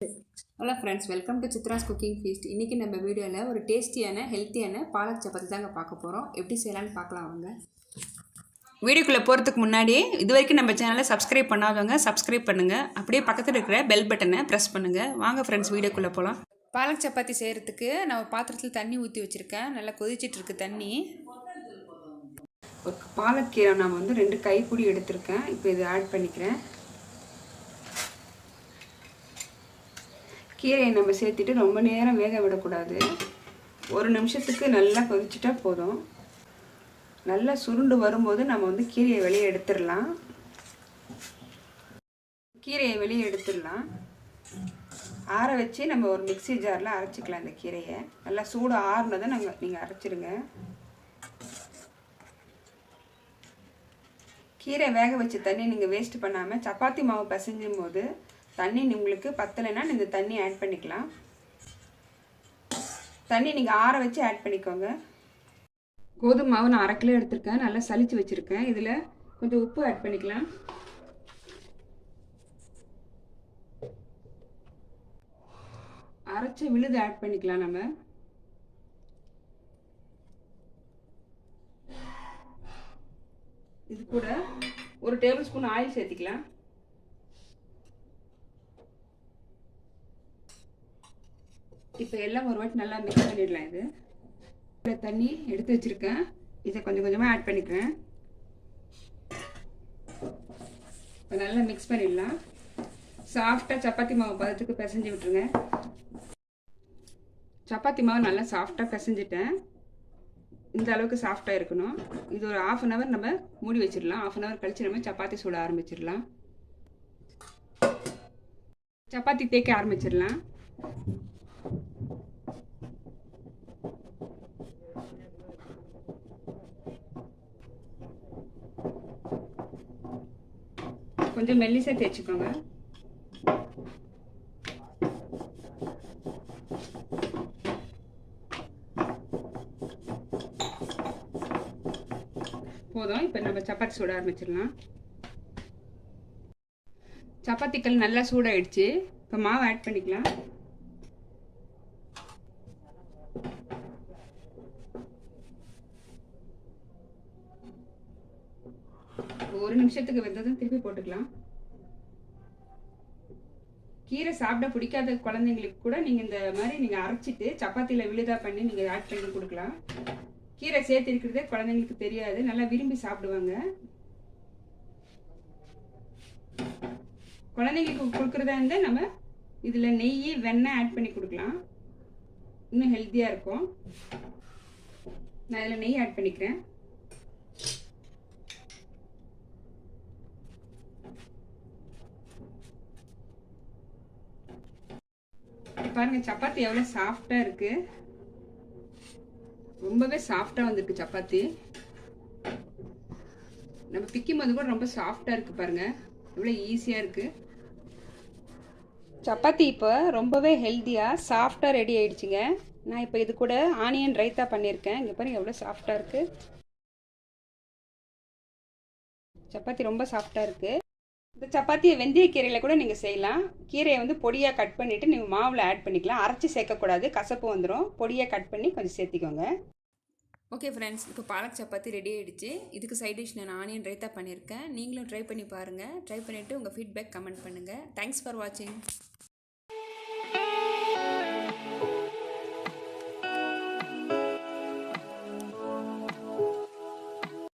Hello friends welcome to Chitra's cooking feast இன்றைக்கி நம்ம வீடியோவில் ஒரு டேஸ்டியான ஹெல்த்தியான பாலக் சப்பாத்தி தாங்க பார்க்க போகிறோம் எப்படி செய்யலாம்னு பார்க்கலாம் அவங்க வீடியோக்குள்ளே போகிறதுக்கு முன்னாடி இது வரைக்கும் நம்ம சேனலை சப்ஸ்கிரைப் பண்ணாதவங்க சப்ஸ்கிரைப் பண்ணுங்கள் அப்படியே பக்கத்தில் இருக்கிற பெல் பட்டனை ப்ரெஸ் பண்ணுங்கள் வாங்க ஃப்ரெண்ட்ஸ் வீடியோக்குள்ளே போகலாம் பாலக் சப்பாத்தி செய்கிறதுக்கு நான் பாத்திரத்தில் தண்ணி ஊற்றி வச்சுருக்கேன். நல்லா கொதிச்சிட்டு இருக்கு தண்ணி. ஒரு பாலக்கீரை நான் வந்து ரெண்டு கைப்பிடி எடுத்திருக்கேன். இப்போ இது ஆட் பண்ணிக்கிறேன். கீரையை நம்ம சேர்த்துட்டு ரொம்ப நேரம் வேக விடக்கூடாது. ஒரு நிமிஷத்துக்கு நல்லா கொதிச்சுட்டா போதும். நல்லா சுருண்டு வரும்போது நம்ம வந்து கீரையை வெளியே எடுத்துடலாம். கீரையை வெளியே எடுத்துடலாம். ஆற வச்சு நம்ம ஒரு மிக்சி ஜாரில் அரைச்சிக்கலாம் இந்த கீரையை. நல்லா சூடு ஆறுனதை நாங்கள் நீங்கள் அரைச்சிடுங்க கீரை வேக வச்ச தண்ணி நீங்கள் வேஸ்ட் பண்ணாமல் சப்பாத்தி மாவு பிசைஞ்சும் போது தண்ணி உங்களுக்கு பத்தலைன்னா இந்த தண்ணி ஆட் பண்ணிக்கலாம். தண்ணி நீங்கள் ஆற வச்சு ஆட் பண்ணிக்கோங்க. கோதுமை மாவு நான் அரை கிலோ எடுத்திருக்கேன். நல்லா சளிச்சு வச்சுருக்கேன். இதில் கொஞ்சம் உப்பு ஆட் பண்ணிக்கலாம். அரைச்ச விழுது ஆட் பண்ணிக்கலாம் நம்ம. இது கூட ஒரு டேபிள் ஸ்பூன் ஆயில் சேர்த்திக்கலாம். இப்போ எல்லாம் ஒரு வாட்டி நல்லா மிக்ஸ் பண்ணிடலாம் இது. தண்ணி எடுத்து வச்சுருக்கேன். இதை கொஞ்சம் கொஞ்சமாக ஆட் பண்ணிக்கிறேன். இப்போ நல்லா மிக்ஸ் பண்ணிடலாம். சாஃப்டாக சப்பாத்தி மாவு பதத்துக்கு பிசைஞ்சு விட்டுருங்க. சப்பாத்தி மாவு நல்லா சாஃப்டாக பிசைஞ்சிட்டேன். இந்த அளவுக்கு சாஃப்டாக இருக்கணும். இது ஒரு ஆஃப் அன் ஹவர் நம்ம மூடி வச்சிடலாம். ஆஃப் அன் ஹவர் கழிச்சு நம்ம சப்பாத்தி சுட ஆரம்பிச்சிடலாம். சப்பாத்தி தேய்க்க ஆரம்பிச்சிடலாம். கொஞ்சம் மெல்லிசாக தேய்ச்சிக்கோங்க. போதும் இப்போ நம்ம சப்பாத்தி சுட ஆரம்பிச்சிடலாம். சப்பாத்திக்கல் நல்லா சூடாயிடுச்சு. இப்போ மாவு ஆட் பண்ணிக்கலாம். ஒரு நிமிஷத்துக்கு வெந்ததும் திருப்பி போட்டுக்கலாம். கீரை சாப்பிட பிடிக்காத குழந்தைங்களுக்கு கூட நீங்கள் இந்த மாதிரி நீங்கள் அரைச்சிட்டு சப்பாத்தியில் விழுதா பண்ணி நீங்கள் ஆட் பண்ணி கொடுக்கலாம். கீரை சேர்த்து இருக்கிறதே குழந்தைங்களுக்கு தெரியாது. நல்லா விரும்பி சாப்பிடுவாங்க. குழந்தைங்களுக்கு கொடுக்குறதா இருந்தால் நம்ம இதில் நெய் வெண்ணெய் ஆட் பண்ணி கொடுக்கலாம். இன்னும் ஹெல்த்தியாக இருக்கும். நான் இதில் நெய் ஆட் பண்ணிக்கிறேன். பாருங்க சப்பாத்தி எவ்வளோ சாஃப்டாக இருக்கு. ரொம்பவே சாஃப்டாக வந்திருக்கு சப்பாத்தி. நம்ம பிக்கும் போது கூட ரொம்ப சாஃப்டாக இருக்கு பாருங்க. எவ்வளோ ஈஸியாக இருக்கு. சப்பாத்தி இப்போ ரொம்பவே ஹெல்த்தியாக சாஃப்டாக ரெடி ஆயிடுச்சுங்க. நான் இப்போ இது கூட ஆனியன் ரைத்தா பண்ணியிருக்கேன் இங்கே பாருங்க எவ்வளோ சாஃப்டாக இருக்குது சப்பாத்தி ரொம்ப சாஃப்டாக இருக்குது இந்த சப்பாத்தியை வெந்தய கீரையில் கூட நீங்கள் செய்யலாம். கீரையை வந்து பொடியாக கட் பண்ணிவிட்டு நீங்கள் மாவில் ஆட் பண்ணிக்கலாம். அரைச்சி சேர்க்கக்கூடாது. கசப்பு வந்துடும் பொடியாக கட் பண்ணி கொஞ்சம் சேர்த்திக்கோங்க. ஓகே ஃப்ரெண்ட்ஸ் இப்போ பாலக் சப்பாத்தி ரெடி ஆகிடுச்சு இதுக்கு சைட் டிஷ் நான் ஆனியன் ரைத்தா பண்ணியிருக்கேன். நீங்களும் ட்ரை பண்ணி பாருங்கள் ட்ரை பண்ணிவிட்டு உங்கள் ஃபீட்பேக் கமெண்ட் பண்ணுங்கள் தேங்க்ஸ் ஃபார் வாட்சிங்